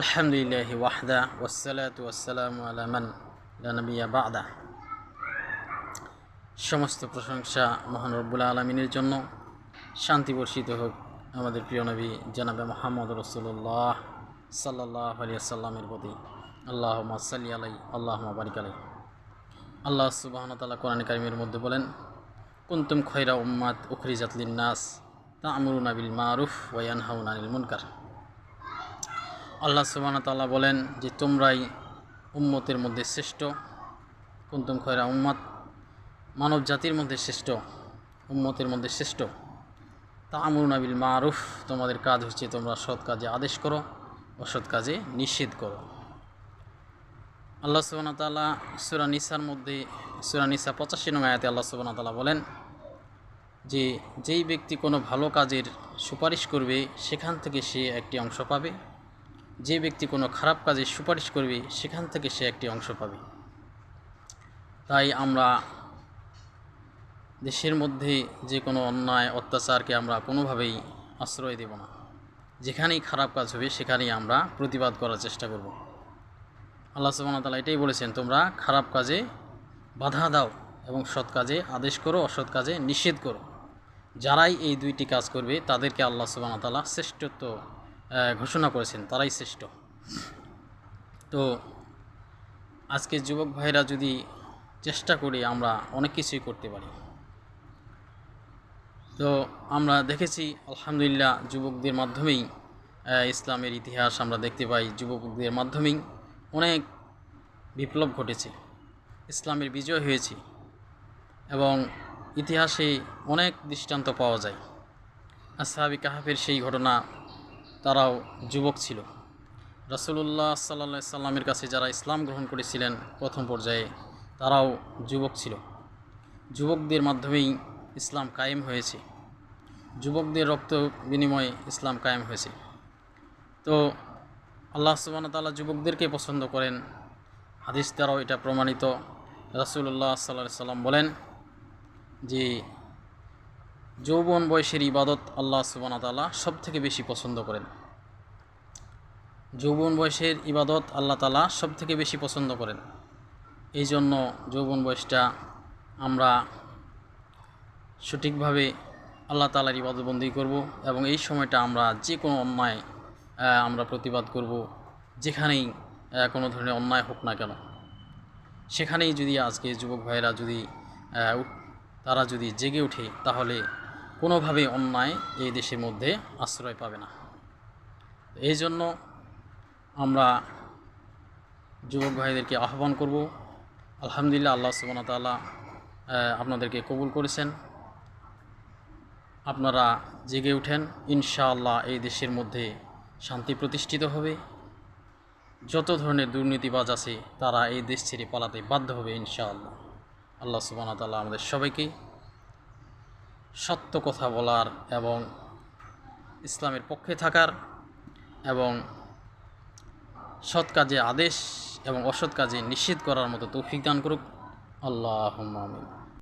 আলহামদুলিল্লাহ ওয়াহদা ওয়াসালাত ওয়াসালাম বাদা। সমস্ত প্রশংসা মহান রব্বুল আলমিনের জন্য। শান্তি বর্ষিত হোক আমাদের প্রিয় নবী জনাবে মোহাম্মদ রসুল্লাহ সাল্লাহ আলিয়া সাল্লামের প্রতি। আল্লাহ সাল্লি আলাই আল্লাহ বারিক আলাই। আল্লাহ সুবাহন তাল্লাহ কোরআন কারিমের মধ্যে বলেন, কুন্তুম খৈরা উম্মাদ উখরিজাত লিন্নাস তা আমরুন আবিল মারুফ ওয়ান হাউন আনিল মুনকার। আল্লাহ সুবাহ তাল্লাহ বলেন যে, তোমরাই উম্মতের মধ্যে শ্রেষ্ঠ। কুন্তুম খয়রা উম্মাদ মানব জাতির মধ্যে শ্রেষ্ঠ, উম্মতের মধ্যে শ্রেষ্ঠ। তা আমরুন আবিল মারুফ। তোমাদের কাজ হচ্ছে তোমরা সৎ কাজে আদেশ করো, অসৎ কাজে নিষেধ করো। আল্লাহ সুবাহ তাল্লাহ সুরা নিসার মধ্যে, সুরা নিসা পঁচাশি নং আয়াতে আল্লাহ সুবাহ তাল্লাহ বলেন যে, যেই ব্যক্তি কোনো ভালো কাজের সুপারিশ করবে, সেখান থেকে সে একটি অংশ পাবে। যে ব্যক্তি কোনো খারাপ কাজে সুপারিশ করবে, সেখান থেকে সে একটি অংশ পাবে। তাই আমরা দেশের মধ্যে যে কোনো অন্যায়, অত্যাচারকে আমরা কোনোভাবেই আশ্রয় দেব না। যেখানেই খারাপ কাজ হবে, সেখানেই আমরা প্রতিবাদ করার চেষ্টা করব। আল্লাহ সুবাহ তালা এটাই বলেছেন, তোমরা খারাপ কাজে বাধা দাও এবং সৎ কাজে আদেশ করো, অসৎ কাজে নিষেধ করো। যারাই এই দুইটি কাজ করবে, তাদেরকে আল্লাহ সুবাহ তালা শ্রেষ্ঠত্ব ঘোষণা করেছেন, তারাই শ্রেষ্ঠ। তো আজকে যুবক ভাইরা যদি চেষ্টা করি আমরা অনেক কিছুই করতে পারি। তো আমরা দেখেছি, আলহামদুলিল্লাহ, যুবকদের মাধ্যমেই ইসলামের ইতিহাস আমরা দেখতে পাই, যুবকদের মাধ্যমেই অনেক বিপ্লব ঘটেছে, ইসলামের বিজয় হয়েছে এবং ইতিহাসে অনেক দৃষ্টান্ত পাওয়া যায়। আসহাবি কাহাফের সেই ঘটনা তারাও যুবক ছিল। রাসুলুল্লাহ সাল্লা সাল্লামের কাছে যারা ইসলাম গ্রহণ করেছিলেন প্রথম পর্যায়ে, তারাও যুবক ছিল। যুবকদের মাধ্যমেই ইসলাম কায়েম হয়েছে। যুবকদের রক্ত বিনিময়ে ইসলাম কায়েম হয়েছে। তো আল্লাহ সুবান তাল্লাহ যুবকদেরকে পছন্দ করেন। হাদিস দ্বারাও এটা প্রমাণিত। রাসুল্লাহ সাল্লা সাল্লাম বলেন যে যৌবন বয়সের ইবাদত আল্লাহ সুবানা তালা সব থেকে বেশি পছন্দ করেন। যৌবন বয়সের ইবাদত আল্লাহ তালা সব থেকে বেশি পছন্দ করেন। এই জন্য যৌবন বয়সটা আমরা সঠিকভাবে আল্লাহ তালার ইবাদতবন্দি করব এবং এই সময়টা আমরা যে কোনো অন্যায় আমরা প্রতিবাদ করব, যেখানেই কোনো ধরনের অন্যায় হোক না কেন। সেখানেই যদি আজকে যুবক ভাইয়েরা যদি তারা যদি জেগে ওঠে, তাহলে কোনোভাবে অন্যায় এই দেশের মধ্যে আশ্রয় পাবে না। এই জন্য আমরা যুবক ভাইদেরকে আহ্বান করব। আলহামদুলিল্লাহ আল্লাহ সুবান তাল্লাহ আপনাদেরকে কবুল করেছেন। আপনারা জেগে উঠেন, ইনশাআল্লাহ এই দেশের মধ্যে শান্তি প্রতিষ্ঠিত হবে। যত ধরনের দুর্নীতিবাজ আছে, তারা এই দেশ ছেড়ে পালাতে বাধ্য হবে, ইনশাআল্লাহ। আল্লাহ সুবান তাল্লাহ আমাদের সবাইকে সত্য কথা বলার এবং ইসলামের পক্ষে থাকার এবং সৎ কাজে আদেশ এবং অসৎ কাজে নিষেধ করার মতো তৌফিক দান করুক। আল্লাহ আমিন।